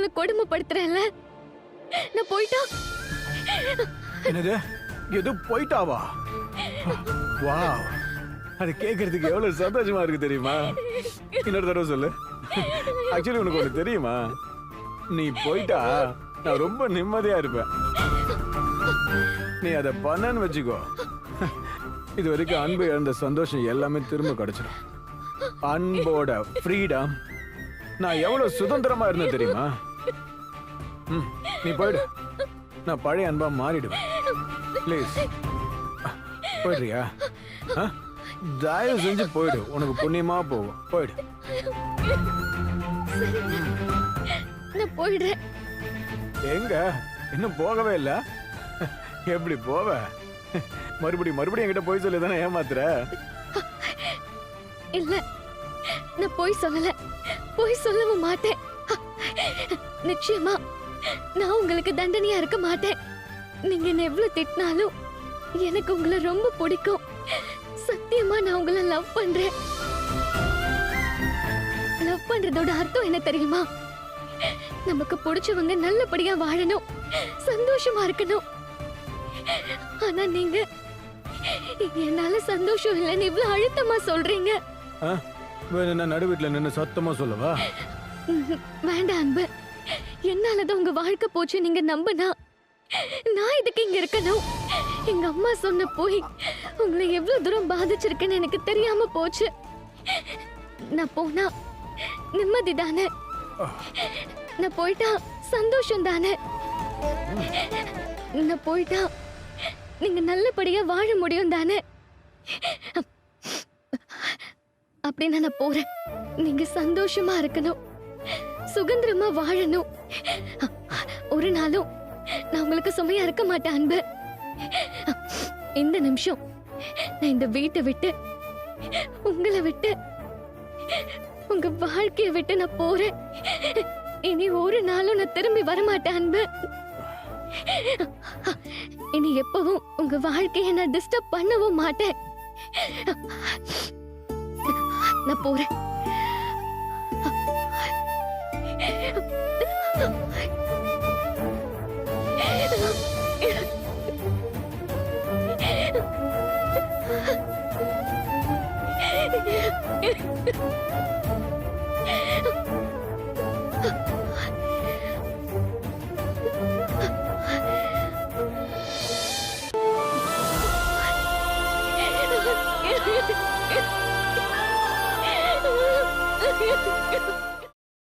உங்களை கொடுமைப்படுத்துறேன்ல. நான் போயிட்டா? என்னது? எது போயிட்டாவா? வா அது கேட்கறதுக்கு எவ்வளவு சந்தோஷமா இருக்கு தெரியுமா? இன்னொரு தடவை சொல்லு. ஆக்சுவலி உனக்கு ஒண்ணு தெரியுமா? நீ போயிட்டா நான் ரொம்ப நிம்மதியா இருப்பேன். நீ அதை பண்ணன்னு வச்சுக்கோ. இது வரைக்கும் அன்பு இழந்த சந்தோஷம் எல்லாமே திரும்ப கிடைச்சிடும். அன்போட ஃப்ரீடம் நான் எவ்வளவு சுதந்திரமா இருந்தேன் தெரியுமா? நீ போயிடு. நான் பழைய அன்பா மாறிடுவேன். ப்ளீஸ் போயிடுறியா? தயவு செஞ்சு போயிடு. உனக்கு புண்ணியமா போகும். போயிடு. நான் போயிடுறேன். எங்க? இன்னும் போகவே இல்ல? எப்படி போவ? மறுபடியும் மறுபடியும் என்கிட்ட போய் சொல்லி தானே ஏமாத்துற? இல்ல நான் போய் சொல்லல. போய் சொல்லவும் மாட்டேன். நிச்சயமா. நான் உங்களுக்கு தண்டனையா இருக்க மாட்டேன். நீங்க என்ன எவ்வளவு திட்டினாலும் எனக்கு உங்களை ரொம்ப பிடிக்கும். சத்தியமா நான் உங்களை லவ் பண்றேன். லவ் பண்றதோட அர்த்தம் என்ன தெரியுமா? நமக்கு பிடிச்சவங்க நல்லபடியா வாழணும். சந்தோஷமா இருக்கணும். ஆனா நீங்க என்னால சந்தோஷம் இல்லைன்னு இவ்வளவு அழுத்தமா சொல்றீங்க? வேற என்ன நடு வீட்டுல நின்னு சத்தமா சொல்லவா. வேண்டாம் அன்பு. என்னாலதான் உங்க வாழ்க்கை போச்சு நீங்க நம்பினா? நான் இதுக்கு இங்க இருக்கணும்? எங்க அம்மா சொன்ன போய் உங்களை எவ்வளவு தூரம் பாதிச்சிருக்குன்னு எனக்கு தெரியாம போச்சு. நான் போனா நிம்மதி தானே நான் போயிட்டா சந்தோஷம் தானே நான் போயிட்டா நீங்க நல்லபடியா வாழ முடியும் தானே அப்படின்னு நான் போறேன். நீங்க சந்தோஷமா இருக்கணும். சுதந்திரமா வாழணும். ஒரு நாளும் நான் உங்களுக்கு சுமையா இருக்க மாட்டேன் அன்பு. இந்த நிமிஷம் நான் இந்த வீட்டை விட்டு உங்களை விட்டு உங்க வாழ்க்கைய விட்டு நான் போறேன். இனி ஒரு நாளும் நான் திரும்பி வர மாட்டேன் அன்பு. இனி எப்பவும் உங்க வாழ்க்கைய நான் டிஸ்டர்ப் பண்ணவும் மாட்டேன். நான் போறேன். Yeah.